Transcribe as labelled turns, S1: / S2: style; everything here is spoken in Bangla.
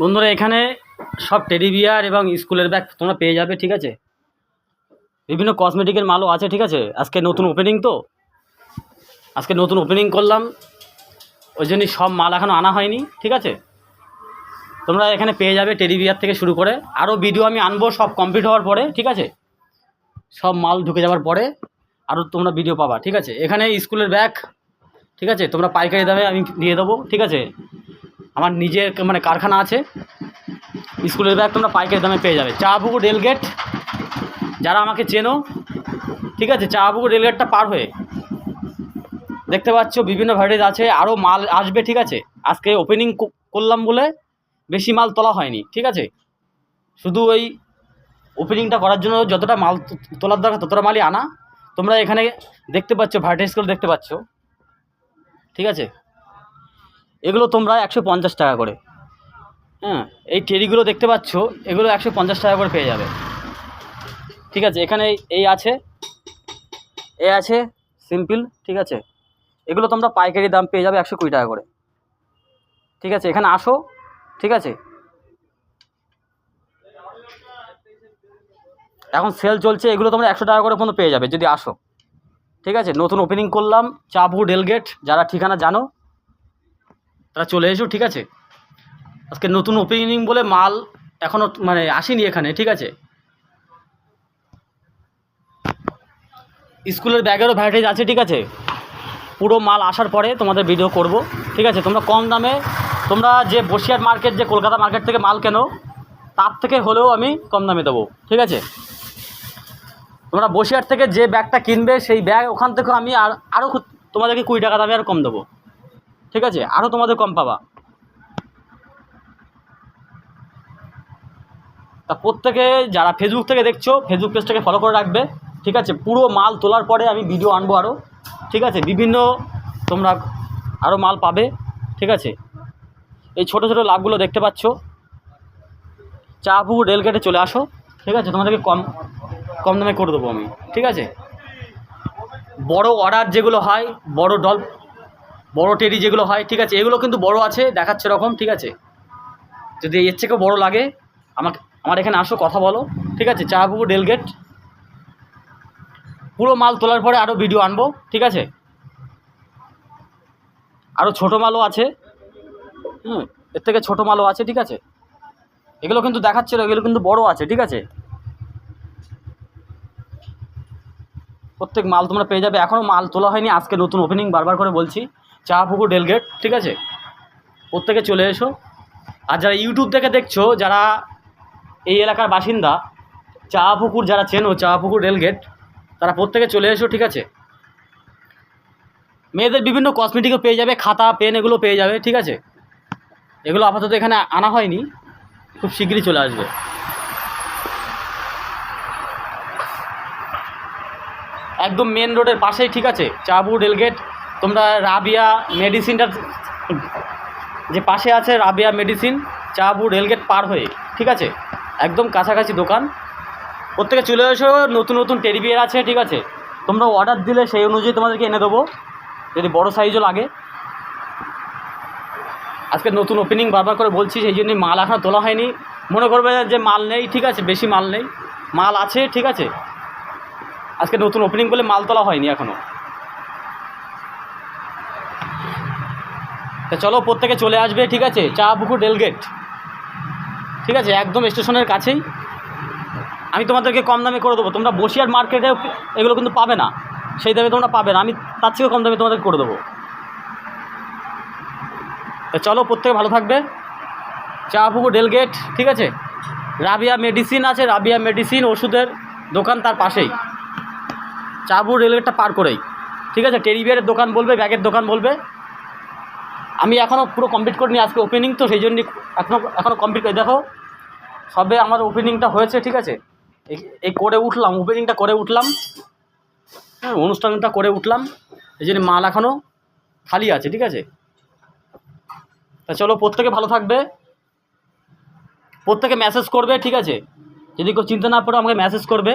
S1: বন্ধুরা, এখানে সব টেডিবিয়ার এবং স্কুলের ব্যাগ তোমরা পেয়ে যাবে, ঠিক আছে? বিভিন্ন কসমেটিকের মালও আছে, ঠিক আছে? আজকে নতুন ওপেনিং তো? আজকে নতুন ওপেনিং করলাম, ওই জন্যই সব মাল এখনও আনা হয়নি, ঠিক আছে? তোমরা এখানে পেয়ে যাবে টেডিবিয়ার থেকে শুরু করে। আরও ভিডিও আমি আনব, সব কমপ্লিট হওয়ার পরে, ঠিক আছে? সব মাল ঢুকে যাওয়ার পরে আরও তোমরা ভিডিও পাবা, ঠিক আছে? এখানে স্কুলের ব্যাগ ঠিক আছে? তোমরা পাইকারি দামে আমি দিয়ে দেবো, ঠিক আছে? আমার নিজের মানে কারখানা আছে। স্কুলের ব্যাগ তোমরা পাইকারি দামে পেয়ে যাবে। চা পুকুর রেলগেট যারা আমাকে চেনো, ঠিক আছে? চা পুকুর রেলগেটটা পার হয়ে। দেখতে পাচ্ছ, বিভিন্ন ভ্যারাইটিস আছে আরও মাল আসবে, ঠিক আছে? আজকে ওপেনিং করলাম বলে বেশি মাল তোলা হয়নি, ঠিক আছে? শুধু ওই ওপেনিংটা করার জন্য যতটা মাল তোলার দরকার, ততটা মালই আনা। তোমরা এখানে দেখতে পাচ্ছ ভ্যারাইটিসগুলো দেখতে পাচ্ছ। ঠিক আছে? এগুলো তোমরা একশো পঞ্চাশ টাকা করে। হ্যাঁ এই টেরিগুলো দেখতে পাচ্ছ, এগুলো একশো পঞ্চাশ টাকা করে পেয়ে যাবে। ঠিক আছে, এখানে এই- আছে, এ আছে, সিম্পল, ঠিক আছে? এগুলো তোমরা পাইকারি দাম পেয়ে যাবে একশো কুড়ি টাকা করে। ঠিক আছে, এখানে আসো, ঠিক আছে? এখন সেল চলছে, এগুলো তোমরা একশো টাকা করে পর্যন্ত পেয়ে যাবে, যদি আসো। ঠিক আছে? নতুন ওপেনিং করলাম চাপু ডেলগেট যারা ঠিকানা জানো, তারা চলে এসো, ঠিক আছে? আজকে নতুন ওপেনিং বলে মাল এখনও মানে আসেনি এখানে, ঠিক আছে? স্কুলের ব্যাগেরও ভ্যারাইটিজ আছে, ঠিক আছে? পুরো মাল আসার পরে তোমাদের ভিডিও করব, ঠিক আছে? তোমরা কম দামে, তোমরা যে বসিয়ার মার্কেট যে কলকাতা মার্কেট থেকে মাল কেনো, তার থেকে হলেও আমি কম দামে দেবো, ঠিক আছে? তোমরা বসিয়ার থেকে যে ব্যাগটা কিনবে, সেই ব্যাগ ওখান থেকে আমি আর আরও তোমাদেরকে কুড়ি টাকা দামে আর কম দেবো। ঠিক আছে? আরও তোমাদের কম পাবা। তা প্রত্যেকে যারা ফেসবুক থেকে দেখছ ফেসবুক পেজটাকে ফলো করে রাখবে। ঠিক আছে? পুরো মাল তোলার পরে আমি ভিডিও আনব আরও ঠিক আছে? বিভিন্ন তোমরা আরও মাল পাবে। ঠিক আছে? এই ছোটো ছোটো লাভগুলো দেখতে পাচ্ছ। চা পুকুর রেলগেটে চলে আসো। ঠিক আছে? তোমাদেরকে কম কম দামে করে দেবো আমি, ঠিক আছে? বড় অর্ডার যেগুলো হয়, বড় ডল বড় টেরি যেগুলো হয়, ঠিক আছে? এগুলো কিন্তু বড় আছে, দেখাচ্ছে এরকম, ঠিক আছে? যদি এর থেকেও বড় লাগে, আমাকে, আমার এখানে আসো, কথা বলো, ঠিক আছে? চা পুকুর রেলগেট পুরো মাল তোলার পরে আরও ভিডিও আনব, ঠিক আছে? আরও ছোটো মালও আছে, হুম, এর থেকে ছোটো মালও আছে, ঠিক আছে? এগুলো কিন্তু দেখাচ্ছে এগুলো কিন্তু বড় আছে, ঠিক আছে? প্রত্যেক মাল তোমরা পেয়ে যাবে। এখনও মাল তোলা হয়নি, আজকে নতুন ওপেনিং বারবার করে বলছি চা পুকুর রেলগেট ঠিক আছে? প্রত্যেকে চলে এসো। আর যারা ইউটিউব থেকে দেখছ, যারা এই এলাকার বাসিন্দা চা পুকুর যারা চেনো চা পুকুর রেলগেট তারা প্রত্যেকে চলে এসো, ঠিক আছে? মেয়েদের বিভিন্ন কসমেটিকও পেয়ে যাবে, খাতা পেন এগুলো পেয়ে যাবে, ঠিক আছে? এগুলো আপাতত এখানে আনা হয়নি, খুব শীঘ্রই চলে আসবে। একদম মেন রোডের পাশেই, ঠিক আছে? চাবু, রেলগেট, তোমরা রাবিয়া মেডিসিনটার যে পাশে আছে রাবিয়া মেডিসিন চাবু, রেলগেট পার হয়ে, ঠিক আছে? একদম কাছাকাছি দোকান। প্রত্যেকে চলে এসো, নতুন নতুন টেডি বিয়ার আছে, ঠিক আছে? তোমরা অর্ডার দিলে সেই অনুযায়ী তোমাদেরকে এনে দেবো, যদি বড় সাইজও লাগে। আজকে নতুন ওপেনিং বারবার করে বলছি, সেই জন্যই মাল এখনও তোলা হয়নি। মনে করবে যে মাল নেই, ঠিক আছে? বেশি মাল নেই। মাল আছে, ঠিক আছে? আজকে নতুন ওপেনিং বলে মাল তোলা হয়নি এখনও তা চলো প্রত্যেকে চলে আসবে, ঠিক আছে? চা পুকুর রেলগেট ঠিক আছে? একদম স্টেশনের কাছেই। আমি তোমাদেরকে কম দামে করে দেবো। তোমরা বসিয়ার মার্কেটে এগুলো কিন্তু পাবে না। সেই দামে তোমরা পাবে না। আমি তার থেকেও কম দামে তোমাদেরকে করে দেবো। তা চলো প্রত্যেকে ভালো থাকবে। চা পুকুর রেলগেট ঠিক আছে? রাবিয়া মেডিসিন আছে, রাবিয়া মেডিসিন ওষুধের দোকান তার পাশেই। চা পুকুর রেলগেটটা পার করেই। ঠিক আছে? টেরিবিয়ারের দোকান বলবে ব্যাগের দোকান বলবে। আমি এখনও পুরো কমপ্লিট করিনি আজকে ওপেনিং তো সেই জন্যই এখনও এখনও কমপ্লিট করে দেখো, সবে আমার ওপেনিংটা হয়েছে, ঠিক আছে? এই করে উঠলাম ওপেনিংটা করে উঠলাম। হ্যাঁ অনুষ্ঠানটা করে উঠলাম। এই জন্য মাল এখনও খালি আছে, ঠিক আছে? তা চলো, প্রত্যেকে ভালো থাকবে। প্রত্যেকে মেসেজ করবে, ঠিক আছে? যদি কেউ চিন্তা না পড়ে আমাকে মেসেজ করবে।